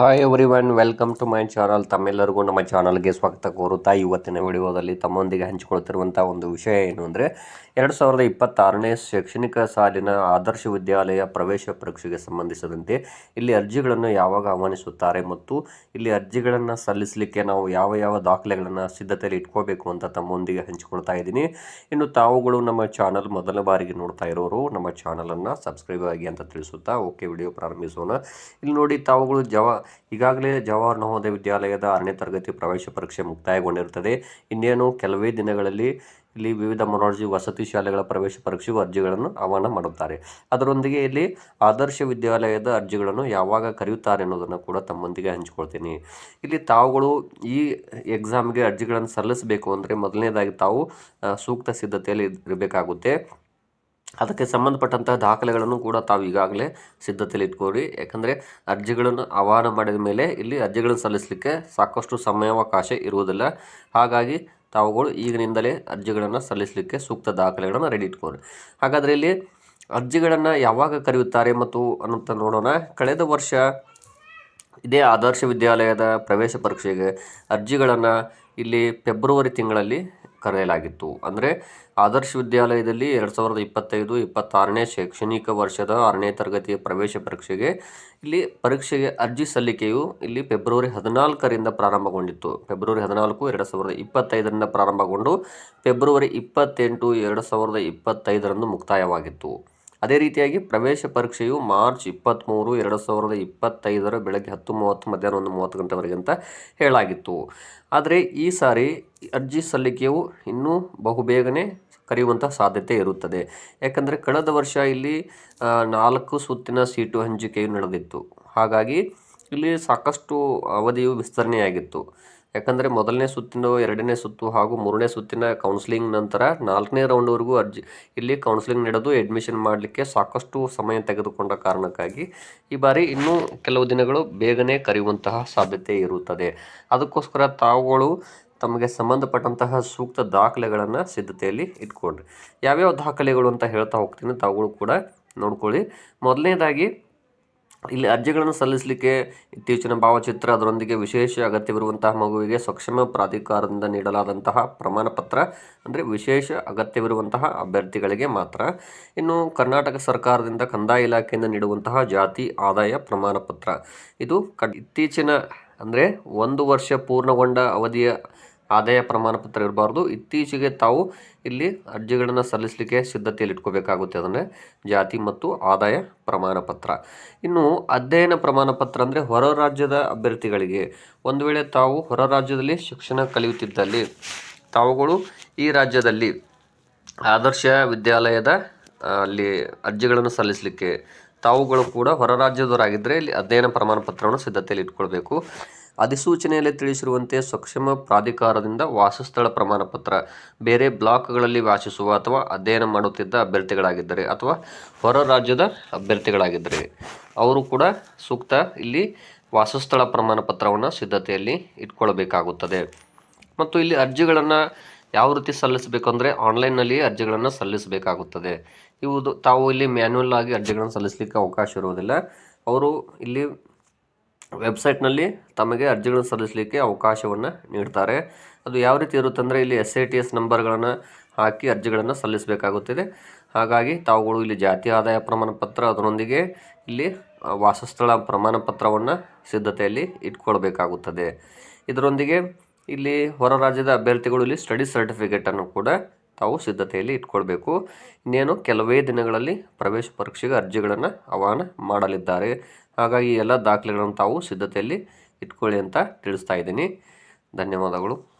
Hi everyone welcome to my channel ತಮ್ಮೆಲ್ಲರಿಗೂ ನಮ್ಮ ಚಾನಲ್ಗೆ ಸ್ವಾಗತ. ಕೋರುತ್ತಾ ಇವತ್ತಿನ ವಿಡಿಯೋದಲ್ಲಿ ತಮ್ಮೊಂದಿಗೆ ಹಂಚಿಕೊಳ್ತಿರುವಂಥ ಒಂದು ವಿಷಯ ಏನು ಅಂದರೆ, ಎರಡು ಸಾವಿರದ ಇಪ್ಪತ್ತಾರನೇ ಶೈಕ್ಷಣಿಕ ಸಾಲಿನ ಆದರ್ಶ ವಿದ್ಯಾಲಯ ಪ್ರವೇಶ ಪರೀಕ್ಷೆಗೆ ಸಂಬಂಧಿಸಿದಂತೆ ಇಲ್ಲಿ ಅರ್ಜಿಗಳನ್ನು ಯಾವಾಗ ಆಹ್ವಾನಿಸುತ್ತಾರೆ ಮತ್ತು ಇಲ್ಲಿ ಅರ್ಜಿಗಳನ್ನು ಸಲ್ಲಿಸಲಿಕ್ಕೆ ನಾವು ಯಾವ ಯಾವ ದಾಖಲೆಗಳನ್ನು ಸಿದ್ಧತೆಯಲ್ಲಿ ಇಟ್ಕೋಬೇಕು ಅಂತ ತಮ್ಮೊಂದಿಗೆ ಹಂಚಿಕೊಳ್ತಾ ಇದ್ದೀನಿ. ಇನ್ನು ತಾವುಗಳು ನಮ್ಮ ಚಾನಲ್ ಮೊದಲ ಬಾರಿಗೆ ನೋಡ್ತಾ ಇರೋರು, ನಮ್ಮ ಚಾನಲನ್ನು ಸಬ್ಸ್ಕ್ರೈಬ್ ಆಗಿ ಅಂತ ತಿಳಿಸುತ್ತಾ ಓಕೆ, ವಿಡಿಯೋ ಪ್ರಾರಂಭಿಸೋಣ. ಇಲ್ಲಿ ನೋಡಿ ತಾವುಗಳು ಜವ ಈಗಾಗಲೇ ಜವಾಹರ್ ನವೋದಯ ವಿದ್ಯಾಲಯದ ಆರನೇ ತರಗತಿ ಪ್ರವೇಶ ಪರೀಕ್ಷೆ ಮುಕ್ತಾಯಗೊಂಡಿರುತ್ತದೆ. ಇನ್ನೇನು ಕೆಲವೇ ದಿನಗಳಲ್ಲಿ ಇಲ್ಲಿ ವಿವಿಧ ಮೊರಾರ್ಜಿ ವಸತಿ ಶಾಲೆಗಳ ಪ್ರವೇಶ ಪರೀಕ್ಷೆಗೂ ಅರ್ಜಿಗಳನ್ನು ಆಹ್ವಾನ ಮಾಡುತ್ತಾರೆ. ಅದರೊಂದಿಗೆ ಇಲ್ಲಿ ಆದರ್ಶ ವಿದ್ಯಾಲಯದ ಅರ್ಜಿಗಳನ್ನು ಯಾವಾಗ ಕರೆಯುತ್ತಾರೆ ಅನ್ನೋದನ್ನು ಕೂಡ ತಮ್ಮೊಂದಿಗೆ ಹಂಚಿಕೊಳ್ತೀನಿ. ಇಲ್ಲಿ ತಾವುಗಳು ಈ ಎಕ್ಸಾಮ್ಗೆ ಅರ್ಜಿಗಳನ್ನು ಸಲ್ಲಿಸಬೇಕು ಅಂದರೆ ಮೊದಲನೇದಾಗಿ ತಾವು ಸೂಕ್ತ ಸಿದ್ಧತೆಯಲ್ಲಿ ಇರಬೇಕಾಗುತ್ತೆ. ಅದಕ್ಕೆ ಸಂಬಂಧಪಟ್ಟಂತಹ ದಾಖಲೆಗಳನ್ನು ಕೂಡ ತಾವು ಈಗಾಗಲೇ ಸಿದ್ಧತೆಯಲ್ಲಿ ಇಟ್ಕೋರಿ ಯಾಕಂದರೆ ಅರ್ಜಿಗಳನ್ನು ಆಹ್ವಾನ ಮಾಡಿದ ಮೇಲೆ ಇಲ್ಲಿ ಅರ್ಜಿಗಳನ್ನು ಸಲ್ಲಿಸಲಿಕ್ಕೆ ಸಾಕಷ್ಟು ಸಮಯಾವಕಾಶ ಇರುವುದಿಲ್ಲ. ಹಾಗಾಗಿ ತಾವುಗಳು ಈಗಿನಿಂದಲೇ ಅರ್ಜಿಗಳನ್ನು ಸಲ್ಲಿಸಲಿಕ್ಕೆ ಸೂಕ್ತ ದಾಖಲೆಗಳನ್ನು ರೆಡಿ ಇಟ್ಕೋರಿ ಹಾಗಾದರೆ ಇಲ್ಲಿ ಅರ್ಜಿಗಳನ್ನು ಯಾವಾಗ ಕರೆಯುತ್ತಾರೆ ಮತ್ತು ಅನ್ನಂತ ನೋಡೋಣ. ಕಳೆದ ವರ್ಷ ಇದೇ ಆದರ್ಶ ವಿದ್ಯಾಲಯದ ಪ್ರವೇಶ ಪರೀಕ್ಷೆಗೆ ಅರ್ಜಿಗಳನ್ನು ಇಲ್ಲಿ ಫೆಬ್ರವರಿ ತಿಂಗಳಲ್ಲಿ ಕರೆಯಲಾಗಿತ್ತು. ಅಂದರೆ ಆದರ್ಶ ವಿದ್ಯಾಲಯದಲ್ಲಿ ಎರಡು ಸಾವಿರದ ಇಪ್ಪತ್ತೈದು, ಇಪ್ಪತ್ತಾರನೇ ಶೈಕ್ಷಣಿಕ ವರ್ಷದ ಆರನೇ ತರಗತಿಯ ಪ್ರವೇಶ ಪರೀಕ್ಷೆಗೆ ಇಲ್ಲಿ ಪರೀಕ್ಷೆಗೆ ಅರ್ಜಿ ಸಲ್ಲಿಕೆಯು ಇಲ್ಲಿ ಫೆಬ್ರವರಿ ಹದಿನಾಲ್ಕರಿಂದ ಪ್ರಾರಂಭಗೊಂಡಿತ್ತು. ಫೆಬ್ರವರಿ ಹದಿನಾಲ್ಕು, ಎರಡು ಸಾವಿರದ ಇಪ್ಪತ್ತೈದರಿಂದ ಪ್ರಾರಂಭಗೊಂಡು ಫೆಬ್ರವರಿ ಇಪ್ಪತ್ತೆಂಟು, ಎರಡು ಸಾವಿರದ ಇಪ್ಪತ್ತೈದರಂದು ಮುಕ್ತಾಯವಾಗಿತ್ತು. ಅದೇ ರೀತಿಯಾಗಿ ಪ್ರವೇಶ ಪರೀಕ್ಷೆಯು ಮಾರ್ಚ್ ಇಪ್ಪತ್ತ್ಮೂರು ಎರಡು ಸಾವಿರದ ಇಪ್ಪತ್ತೈದರ ಬೆಳಗ್ಗೆ ಹತ್ತು ಮೂವತ್ತು, ಮಧ್ಯಾಹ್ನ ಒಂದು ಮೂವತ್ತು ಗಂಟೆವರೆಗೆ ಅಂತ ಹೇಳಾಗಿತ್ತು. ಆದರೆ ಈ ಸಾರಿ ಅರ್ಜಿ ಸಲ್ಲಿಕೆಯು ಇನ್ನೂ ಬಹುಬೇಗನೆ ಕರೆಯುವಂಥ ಸಾಧ್ಯತೆ ಇರುತ್ತದೆ. ಯಾಕಂದರೆ ಕಳೆದ ವರ್ಷ ಇಲ್ಲಿ ನಾಲ್ಕು ಸುತ್ತಿನ ಸೀಟು ಹಂಚಿಕೆಯು ನಡೆದಿತ್ತು. ಹಾಗಾಗಿ ಇಲ್ಲಿ ಸಾಕಷ್ಟು ಅವಧಿಯು ವಿಸ್ತರಣೆಯಾಗಿತ್ತು. ಯಾಕಂದರೆ ಮೊದಲನೇ ಸುತ್ತಿನ ಎರಡನೇ ಸುತ್ತು ಹಾಗೂ ಮೂರನೇ ಸುತ್ತಿನ ಕೌನ್ಸಿಲಿಂಗ್ ನಂತರ ನಾಲ್ಕನೇ ರೌಂಡ್ವರೆಗೂ ಅರ್ಜಿ, ಇಲ್ಲಿ ಕೌನ್ಸಿಲಿಂಗ್ ನಡೆದು ಅಡ್ಮಿಷನ್ ಮಾಡಲಿಕ್ಕೆ ಸಾಕಷ್ಟು ಸಮಯ ತೆಗೆದುಕೊಂಡ ಕಾರಣಕ್ಕಾಗಿ ಈ ಬಾರಿ ಇನ್ನೂ ಕೆಲವು ದಿನಗಳು ಬೇಗನೆ ಕರೆಯುವಂತಹ ಸಾಧ್ಯತೆ ಇರುತ್ತದೆ. ಅದಕ್ಕೋಸ್ಕರ ತಾವುಗಳು ತಮಗೆ ಸಂಬಂಧಪಟ್ಟಂತಹ ಸೂಕ್ತ ದಾಖಲೆಗಳನ್ನು ಸಿದ್ಧತೆಯಲ್ಲಿ ಇಟ್ಕೊಂಡ್ರಿ. ಯಾವ್ಯಾವ ದಾಖಲೆಗಳು ಅಂತ ಹೇಳ್ತಾ ಹೋಗ್ತೀನಿ, ತಾವುಗಳು ಕೂಡ ನೋಡ್ಕೊಳ್ಳಿ. ಮೊದಲನೇದಾಗಿ ಇಲ್ಲಿ ಅರ್ಜಿಗಳನ್ನು ಸಲ್ಲಿಸಲಿಕ್ಕೆ ಇತ್ತೀಚಿನ ಭಾವಚಿತ್ರ, ಅದರೊಂದಿಗೆ ವಿಶೇಷ ಅಗತ್ಯವಿರುವಂತಹ ಮಗುವಿಗೆ ಸಕ್ಷಮ ಪ್ರಾಧಿಕಾರದಿಂದ ನೀಡಲಾದಂತಹ ಪ್ರಮಾಣ ಪತ್ರ ಅಂದರೆ ವಿಶೇಷ ಅಗತ್ಯವಿರುವಂತಹ ಅಭ್ಯರ್ಥಿಗಳಿಗೆ ಮಾತ್ರ. ಇನ್ನು ಕರ್ನಾಟಕ ಸರ್ಕಾರದಿಂದ ಕಂದಾಯ ಇಲಾಖೆಯಿಂದ ನೀಡುವಂತಹ ಜಾತಿ ಆದಾಯ ಪ್ರಮಾಣ ಪತ್ರ ಇದು ಕ ಇತ್ತೀಚಿನ, ಅಂದರೆ ಒಂದು ವರ್ಷ ಪೂರ್ಣಗೊಂಡ ಅವಧಿಯ ಆದಾಯ ಪ್ರಮಾಣ ಪತ್ರ ಇರಬಾರ್ದು. ಇತ್ತೀಚೆಗೆ ತಾವು ಇಲ್ಲಿ ಅರ್ಜಿಗಳನ್ನು ಸಲ್ಲಿಸಲಿಕ್ಕೆ ಸಿದ್ಧತೆಯಲ್ಲಿ ಇಟ್ಕೋಬೇಕಾಗುತ್ತೆ. ಅದನ್ನೇ ಜಾತಿ ಮತ್ತು ಆದಾಯ ಪ್ರಮಾಣ ಪತ್ರ ಇನ್ನು ಅಧ್ಯಯನ ಪ್ರಮಾಣ ಪತ್ರ ಅಂದರೆ ಹೊರ ರಾಜ್ಯದ ಅಭ್ಯರ್ಥಿಗಳಿಗೆ. ಒಂದು ವೇಳೆ ತಾವು ಹೊರ ರಾಜ್ಯದಲ್ಲಿ ಶಿಕ್ಷಣ ಕಲಿಯುತ್ತಿದ್ದಲ್ಲಿ, ತಾವುಗಳು ಈ ರಾಜ್ಯದಲ್ಲಿ ಆದರ್ಶ ವಿದ್ಯಾಲಯದ ಅಲ್ಲಿ ಅರ್ಜಿಗಳನ್ನು ಸಲ್ಲಿಸಲಿಕ್ಕೆ, ತಾವುಗಳು ಕೂಡ ಹೊರ ರಾಜ್ಯದವರಾಗಿದ್ದರೆ ಇಲ್ಲಿ ಅಧ್ಯಯನ ಪ್ರಮಾಣ ಪತ್ರವನ್ನು ಸಿದ್ಧತೆಯಲ್ಲಿ ಇಟ್ಕೊಳ್ಬೇಕು. ಅಧಿಸೂಚನೆಯಲ್ಲಿ ತಿಳಿಸಿರುವಂತೆ ಸಕ್ಷಮ ಪ್ರಾಧಿಕಾರದಿಂದ ವಾಸಸ್ಥಳ ಪ್ರಮಾಣ ಪತ್ರ, ಬೇರೆ ಬ್ಲಾಕ್ಗಳಲ್ಲಿ ವಾಸಿಸುವ ಅಥವಾ ಅಧ್ಯಯನ ಮಾಡುತ್ತಿದ್ದ ಅಭ್ಯರ್ಥಿಗಳಾಗಿದ್ದರೆ ಅಥವಾ ಹೊರ ರಾಜ್ಯದ ಅಭ್ಯರ್ಥಿಗಳಾಗಿದ್ದರೆ. ಅವರು ಕೂಡ ಸೂಕ್ತ ಇಲ್ಲಿ ವಾಸಸ್ಥಳ ಪ್ರಮಾಣ ಪತ್ರವನ್ನು ಸಿದ್ಧತೆಯಲ್ಲಿ ಇಟ್ಕೊಳ್ಬೇಕಾಗುತ್ತದೆ. ಮತ್ತು ಇಲ್ಲಿ ಅರ್ಜಿಗಳನ್ನು ಯಾವ ರೀತಿ ಸಲ್ಲಿಸಬೇಕು ಅಂದರೆ ಆನ್ಲೈನ್ನಲ್ಲಿ ಅರ್ಜಿಗಳನ್ನು ಸಲ್ಲಿಸಬೇಕಾಗುತ್ತದೆ. ಇವುದು ತಾವು ಇಲ್ಲಿ ಮ್ಯಾನ್ಯಲ್ ಆಗಿ ಅರ್ಜಿಗಳನ್ನು ಸಲ್ಲಿಸಲಿಕ್ಕೆ ಅವಕಾಶ ಇರುವುದಿಲ್ಲ. ಅವರು ಇಲ್ಲಿ ವೆಬ್ಸೈಟ್ನಲ್ಲಿ ತಮಗೆ ಅರ್ಜಿಗಳನ್ನು ಸಲ್ಲಿಸಲಿಕ್ಕೆ ಅವಕಾಶವನ್ನು ನೀಡ್ತಾರೆ. ಅದು ಯಾವ ರೀತಿ ಇರುತ್ತೆ ಅಂದರೆ ಇಲ್ಲಿ ಎಸ್ ಐ ಟಿ ಎಸ್ ನಂಬರ್ಗಳನ್ನು ಹಾಕಿ ಅರ್ಜಿಗಳನ್ನು ಸಲ್ಲಿಸಬೇಕಾಗುತ್ತದೆ. ಹಾಗಾಗಿ ತಾವುಗಳು ಇಲ್ಲಿ ಜಾತಿ ಆದಾಯ ಪ್ರಮಾಣ ಪತ್ರ ಅದರೊಂದಿಗೆ ಇಲ್ಲಿ ವಾಸಸ್ಥಳ ಪ್ರಮಾಣ ಪತ್ರವನ್ನು ಸಿದ್ಧತೆಯಲ್ಲಿ ಇಟ್ಕೊಳ್ಬೇಕಾಗುತ್ತದೆ. ಇದರೊಂದಿಗೆ ಇಲ್ಲಿ ಹೊರ ರಾಜ್ಯದ ಅಭ್ಯರ್ಥಿಗಳು ಇಲ್ಲಿ ಸ್ಟಡಿ ಸರ್ಟಿಫಿಕೇಟನ್ನು ಕೂಡ ತಾವು ಸಿದ್ಧತೆಯಲ್ಲಿ ಇಟ್ಕೊಳ್ಬೇಕು. ಇನ್ನೇನು ಕೆಲವೇ ದಿನಗಳಲ್ಲಿ ಪ್ರವೇಶ ಪರೀಕ್ಷೆಗೆ ಅರ್ಜಿಗಳನ್ನು ಆಹ್ವಾನ ಮಾಡಲಿದ್ದಾರೆ. ಹಾಗಾಗಿ ಎಲ್ಲ ದಾಖಲೆಗಳನ್ನು ತಾವು ಸಿದ್ಧತೆಯಲ್ಲಿ ಇಟ್ಕೊಳ್ಳಿ ಅಂತ ತಿಳಿಸ್ತಾ ಇದ್ದೀನಿ. ಧನ್ಯವಾದಗಳು.